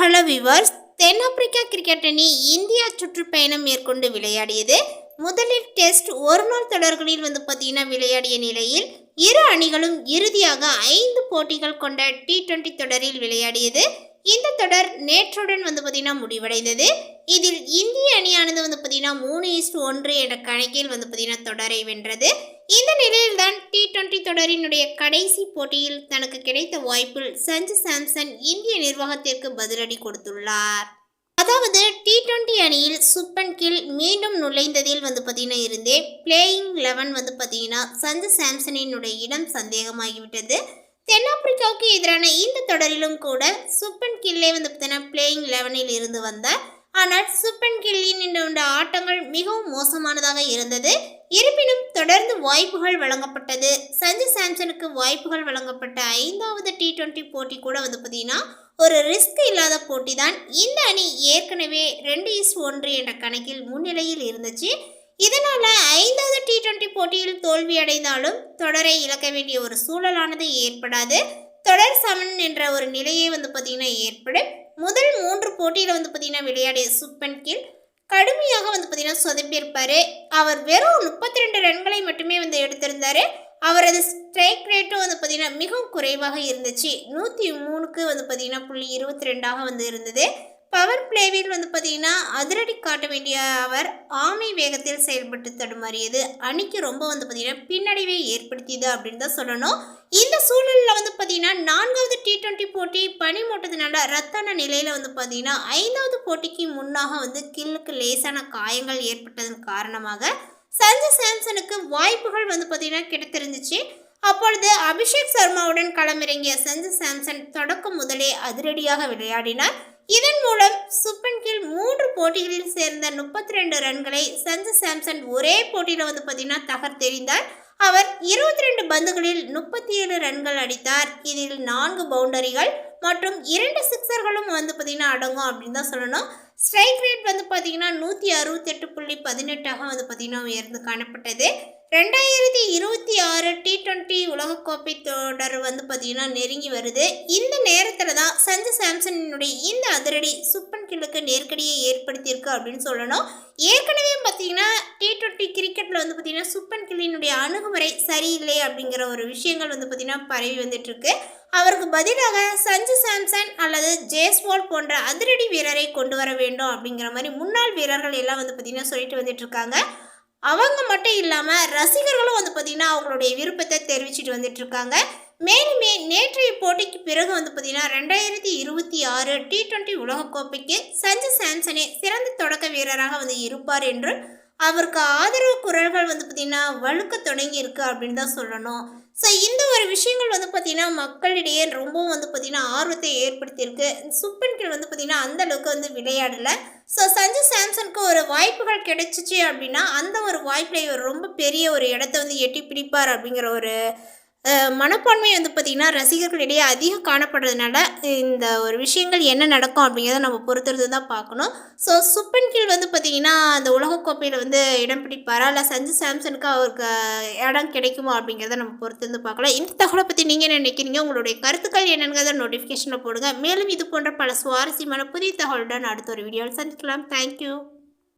Hello viewers தென்னாப்பிரிக்கா cricket அணி India சுற்றுப்பயணம் மேற்கொண்டு விளையாடியது. முதலில் டெஸ்ட் ஒரு நாள் தொடர்களில் வந்து பார்த்தீங்கன்னா விளையாடிய நிலையில் இரு அணிகளும் இறுதியாக ஐந்து போட்டிகள் கொண்ட டி டுவெண்ட்டி தொடரில் விளையாடியது. இந்த தொடர் நேற்றுடன் வந்து பார்த்தீங்கன்னா முடிவடைந்தது. இதில் இந்திய அணியானது வந்து பார்த்தீங்கன்னா மூணு ஈஸ்ட் ஒன்று என்ற கணக்கில் வந்து பார்த்தீங்கன்னா தொடரை வென்றது. இந்த நிலையில்தான் டி டுவெண்ட்டி தொடரினுடைய கடைசி போட்டியில் தனக்கு கிடைத்த வாய்ப்பில் சஞ்சு சாம்சன் இந்திய நிர்வாகத்திற்கு பதிலடி கொடுத்துள்ளார். அதாவது டி டுவெண்ட்டி அணியில் சுப்பன் கில் மீண்டும் நுழைந்ததில் வந்து பார்த்தீங்கன்னா இருந்தே பிளேயிங் லெவன் வந்து பார்த்தீங்கன்னா சஞ்சு சாம்சனினுடைய இடம் சந்தேகமாகிவிட்டது. தென்னாப்பிரிக்காவுக்கு எதிரான இந்த தொடரிலும் கூட சுப்பன் கில்லே வந்து பார்த்தீங்கன்னா பிளேயிங் லெவனில் இருந்து வந்தார். ஆனால் சுப்பன் கில்லின் இந்த ஆட்டங்கள் மிகவும் மோசமானதாக இருந்தது. இருப்பினும் தொடர்ந்து வாய்ப்புகள் வழங்கப்பட்டது. சஞ்சு சாம்சனுக்கு வாய்ப்புகள் வழங்கப்பட்ட ஐந்தாவது டி டுவெண்ட்டி போட்டி கூட வந்து பார்த்தீங்கன்னா ஒரு ரிஸ்க் இல்லாத போட்டி தான் இந்த அணி ஏற்கனவே ரெண்டு இஸ் ஒன்று என்ற கணக்கில் முன்னிலையில் இருந்துச்சு. இதனால் ஐந்தாவது டி டுவெண்ட்டி போட்டியில் தோல்வியடைந்தாலும் தொடரை இழக்க வேண்டிய ஒரு சூழலானது ஏற்படாது. தொடர் சமன் என்ற ஒரு நிலையே வந்து பார்த்திங்கன்னா ஏற்படும். முதல் மூன்று போட்டியில் வந்து பார்த்திங்கன்னா விளையாடிய சுப்பன் கீழ் கடுமையாக வந்து பார்த்திங்கன்னா சொதப்பியிருப்பார். அவர் வெறும் முப்பத்தி ரெண்டு ரன்களை மட்டுமே வந்து எடுத்திருந்தார். அவரது ஸ்ட்ரைக் ரேட்டும் வந்து பார்த்தீங்கன்னா மிகவும் குறைவாக இருந்துச்சு. நூற்றி மூணுக்கு வந்து பார்த்தீங்கன்னா புள்ளி இருபத்தி ரெண்டாக வந்து இருந்தது. பவர் பிளேவில் வந்து பார்த்தீங்கன்னா அதிரடி காட்ட வேண்டிய அவர் ஆமை வேகத்தில் செயல்பட்டு தடுமாறியது. அணிக்கு ரொம்ப வந்து பார்த்தீங்கன்னா பின்னடைவை ஏற்படுத்தியது அப்படின்னு தான் சொல்லணும். இந்த சூழலில் வந்து பார்த்தீங்கன்னா நான்காவது டி டுவெண்ட்டி போட்டி பனி மூட்டத்தினால ரத்தான நிலையில் வந்து பார்த்தீங்கன்னா ஐந்தாவது போட்டிக்கு முன்னாக வந்து கில்லுக்கு லேசான காயங்கள் ஏற்பட்டதன் காரணமாக சஞ்சு சாம்சனுக்கு வாய்ப்புகள் வந்து பார்த்தீங்கன்னா கிடைத்திருந்துச்சு. அப்பொழுது அபிஷேக் சர்மாவுடன் களமிறங்கிய சஞ்சு சாம்சன் தொடக்கம் முதலே அதிரடியாக விளையாடினார். இதன் மூலம் சுப்பன் கீழ் மூன்று போட்டிகளில் சேர்ந்த முப்பத்தி ரெண்டு ரன்களை சஞ்சு சாம்சன் ஒரே போட்டியில் வந்து பார்த்தீங்கன்னா தகர்த்தெறிந்தார் அவர் இருபத்தி ரெண்டு பந்துகளில் முப்பத்தி ஏழு ரன்கள் அடித்தார். இதில் நான்கு பவுண்டரிகள் மற்றும் இரண்டு சிக்ஸர்களும் வந்து பார்த்தீங்கன்னா அடங்கும் அப்படின்னு தான் சொல்லணும். ஸ்ட்ரைக் ரேட் வந்து பார்த்தீங்கன்னா நூற்றி அறுபத்தெட்டு புள்ளி பதினெட்டாக வந்து பார்த்தீங்கன்னா உயர்ந்து காணப்பட்டது. ரெண்டாயிரத்தி இருபத்தி கோப்பை உலகக்கோப்பை தொடர் வந்து பார்த்தீங்கன்னா நெருங்கி வருது. இந்த நேரத்தில் தான் சஞ்சு சாம்சனினுடைய இந்த அதிரடி சுப்பன் கிழக்கு நெருக்கடியை ஏற்படுத்தியிருக்கு அப்படின்னு சொல்லணும். ஏற்கனவே பார்த்தீங்கன்னா டி டுவெண்ட்டி கிரிக்கெட்டில் வந்து பார்த்தீங்கன்னா சுப்பன் கிளியினுடைய அணுகுமுறை சரியில்லை அப்படிங்கிற ஒரு விஷயங்கள் வந்து பார்த்தீங்கன்னா பரவி வந்துட்டு இருக்கு அவருக்கு பதிலாக சஞ்சு சாம்சன் அல்லது ஜேஸ்வால் போன்ற அதிரடி வீரரை கொண்டு வர வேண்டும் அப்படிங்கிற மாதிரி முன்னாள் வீரர்கள் எல்லாம் வந்து பார்த்தீங்கன்னா சொல்லிட்டு வந்துட்டு இருக்காங்க அவங்க மட்டும் இல்லாமல் ரசிகர்களும் வந்து பார்த்திங்கன்னா அவங்களுடைய விருப்பத்தை தெரிவிச்சிட்டு வந்துட்டு இருக்காங்க மேலுமே நேற்றைய போட்டிக்கு பிறகு வந்து பார்த்திங்கன்னா ரெண்டாயிரத்தி இருபத்தி ஆறு டி டுவெண்ட்டி உலகக்கோப்பைக்கு சஞ்சு சாம்சனே சிறந்த தொடக்க வீரராக வந்து இருப்பார் என்று அவருக்கு ஆதரவு குரல்கள் வந்து பார்த்திங்கன்னா வழுக்க தொடங்கி இருக்கு அப்படின்னு தான் சொல்லணும். ஸோ இந்த ஒரு விஷயங்கள் வந்து பார்த்திங்கன்னா மக்களிடையே ரொம்பவும் வந்து பார்த்திங்கன்னா ஆர்வத்தை ஏற்படுத்தியிருக்கு. சுப்பன் கில் வந்து பார்த்திங்கன்னா அந்த அளவுக்கு வந்து விளையாடலை. ஸோ சஞ்சு சாம்சனுக்கு ஒரு வாய்ப்புகள் கிடைச்சிச்சு அப்படின்னா அந்த வாய்ப்பில் இவர் ரொம்ப பெரிய ஒரு இடத்த வந்து எட்டி பிடிப்பார் அப்படிங்கிற ஒரு மனப்பான்மை வந்து பார்த்திங்கன்னா ரசிகர்களிடையே அதிகம் காணப்படுறதுனால இந்த ஒரு விஷயங்கள் என்ன நடக்கும் அப்படிங்கிறத நம்ம பொறுத்துறது தான் பார்க்கணும். ஸோ சுப்பன் கீழ் வந்து பார்த்திங்கன்னா அந்த உலகக்கோப்பையில் வந்து இடம் பிடிப்பாரா? இல்லை சஞ்சு சாம்சனுக்கு அவருக்கு இடம் கிடைக்குமா அப்படிங்கிறத நம்ம பொறுத்திருந்து பார்க்கலாம். இந்த தகவலை பற்றி நீங்கள் என்ன நினைக்கிறீங்க? உங்களுடைய கருத்துக்கள் என்னங்கிறத நோட்டிஃபிகேஷனில் போடுங்க. மேலும் இது போன்ற பல சுவாரஸ்யமான புதிய தகவலுடன் அடுத்த ஒரு வீடியோவில் சந்திக்கலாம். தேங்க்யூ